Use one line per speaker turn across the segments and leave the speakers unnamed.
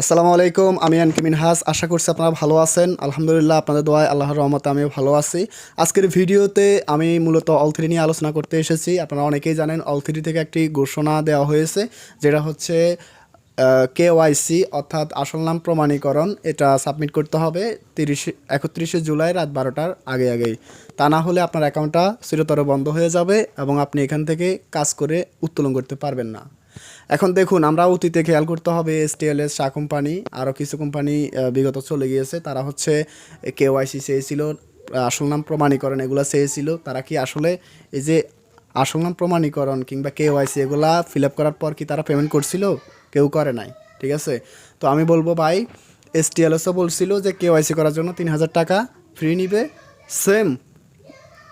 আসসালামু আলাইকুম, আমি আনকি মিনহাস আশা করছি আপনারা ভালো আছেন। আলহামদুলিল্লাহ, আপনাদের দোয়ায় আল্লাহর রহমতে আমিও ভালো আছি। আজকের ভিডিওতে আমি মূলত অল থ্রি নিয়ে আলোচনা করতে এসেছি। আপনারা অনেকেই জানেন অল থ্রি থেকে একটি ঘোষণা দেওয়া হয়েছে, যেটা হচ্ছে কে ওয়াইসি অর্থাৎ আসল নাম প্রমাণীকরণ। এটা সাবমিট করতে হবে তিরিশে, একত্রিশে জুলাই রাত বারোটার আগে আগেই। তা না হলে আপনার অ্যাকাউন্টটা চিরতর বন্ধ হয়ে যাবে এবং আপনি এখান থেকে কাজ করে উত্তোলন করতে পারবেন না। এখন দেখুন, আমরা অতীতে খেয়াল করতে হবে এস টি এসটিএলএস চা কোম্পানি আরও কিছু কোম্পানি বিগত চলে গিয়েছে। তারা হচ্ছে কেওয়াইসি চেয়েছিল, আসল নাম প্রমাণীকরণ এগুলো চেয়েছিল। তারা কি আসলে এই যে আসল নাম প্রমাণীকরণ কিংবা কেওয়াইসি এগুলা ফিল আপ করার পর কি তারা পেমেন্ট করছিল? কেউ করে নাই, ঠিক আছে? তো আমি বলব ভাই এসটিএলএসও বলছিল যে কেওয়াইসি করার জন্য তিন হাজার টাকা ফ্রি নিবে। সেম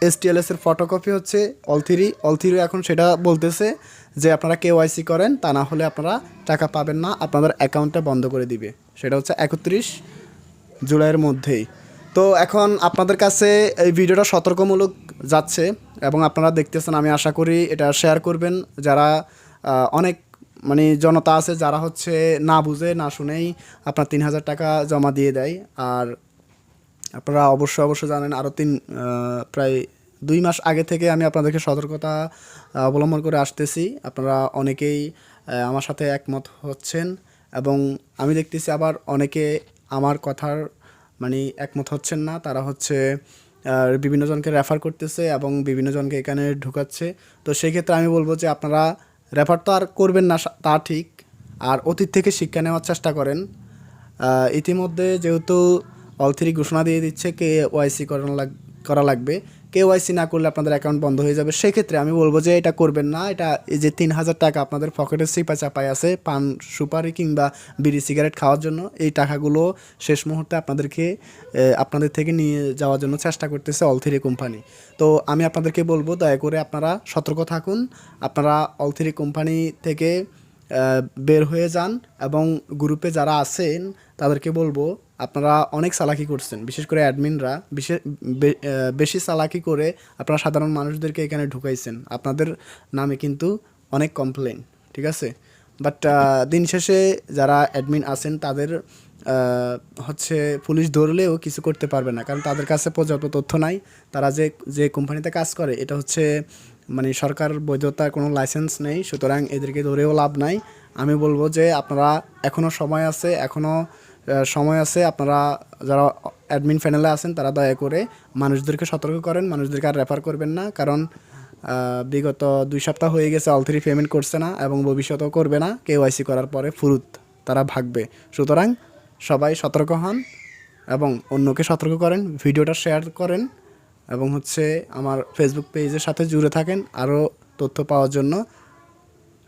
এসটিএলএস এর ফটোকপি হচ্ছে অল থ্রি অল থ্রি এখন সেটা বলতেছে যে আপনারা কেওয়াইসি করেন, তা না হলে আপনারা টাকা পাবেন না, আপনাদের অ্যাকাউন্টটা বন্ধ করে দিবে। সেটা হচ্ছে একত্রিশ জুলাইয়ের মধ্যেই। তো এখন আপনাদের কাছে এই ভিডিওটা সতর্কমূলক যাচ্ছে এবং আপনারা দেখতেছেন, আমি আশা করি এটা শেয়ার করবেন। যারা অনেক মানে জনতা আছে, যারা হচ্ছে না বুঝে, না শুনেই আপনার তিন হাজার টাকা জমা দিয়ে দেয়। আর আপনারা অবশ্যই অবশ্যই জানেন, আরও তিন প্রায় দুই মাস আগে থেকে আমি আপনাদেরকে সতর্কতা অবলম্বন করে আসতেছি। আপনারা অনেকেই আমার সাথে একমত হচ্ছেন এবং আমি দেখতেছি আবার অনেকে আমার কথার মানে একমত হচ্ছেন না। তারা হচ্ছে বিভিন্ন জনকে রেফার করতেছে এবং বিভিন্ন জনকে এখানে ঢুকাচ্ছে। তো সেই ক্ষেত্রে আমি বলব যে আপনারা রেফার তো আর করবেন না তা ঠিক। আর অতীত থেকে শিক্ষা নেওয়ার চেষ্টা করেন। ইতিমধ্যে যেহেতু অল থ্রি ঘোষণা দিয়ে দিচ্ছে কে ওয়াইসি করানো লাগ, করা লাগবে। কে ওয়াইসি না করলে আপনাদের অ্যাকাউন্ট বন্ধ হয়ে যাবে। সেক্ষেত্রে আমি বলব যে এটা করবেন না। এটা এই যে তিন হাজার টাকা আপনাদের পকেটে সিপা চাপাই আছে পান, সুপারি কিংবা বিড়ি, সিগারেট খাওয়ার জন্য, এই টাকাগুলো শেষ মুহূর্তে আপনাদেরকে আপনাদের থেকে নিয়ে যাওয়ার জন্য চেষ্টা করতেছে অল থ্রি কোম্পানি তো আমি আপনাদেরকে বলব, দয়া করে আপনারা সতর্ক থাকুন। আপনারা অল থ্রি কোম্পানি থেকে বের হয়ে যান এবং গ্রুপে যারা আছেন তাদেরকে বলব, আপনারা অনেক চালাকি করছেন, বিশেষ করে অ্যাডমিনরা। বিশেষ বেশি চালাকি করে আপনারা সাধারণ মানুষদেরকে এখানে ঢুকাইছেন। আপনাদের নামে কিন্তু অনেক কমপ্লেন ঠিক আছে? বাট দিন শেষে যারা অ্যাডমিন আছেন, তাদের হচ্ছে পুলিশ ধরলেও কিছু করতে পারবে না। কারণ তাদের কাছে পর্যাপ্ত তথ্য নাই। তারা যে যে কোম্পানিতে কাজ করে, এটা হচ্ছে মানে সরকার বৈধতার কোনো লাইসেন্স নেই। সুতরাং এদেরকে ধরেও লাভ নাই। আমি বলব যে আপনারা এখনও সময় আছে এখনও সময় আছে আপনারা যারা অ্যাডমিন প্যানেলে আছেন তারা দয়া করে মানুষদেরকে সতর্ক করেন, মানুষদেরকে আর রেফার করবেন না, কারণ বিগত দুই সপ্তাহ হয়ে গেছে অল থ্রি পেমেন্ট করছে না এবং ভবিষ্যতেও করবে না কেওয়াইসি করার পরে ফুরুত তারা ভাগবে। সুতরাং সবাই সতর্ক হন এবং অন্যকে সতর্ক করেন, ভিডিওটা শেয়ার করেন এবং হচ্ছে আমার ফেসবুক পেজের সাথে জুড়ে থাকেন, আরও তথ্য পাওয়ার জন্য।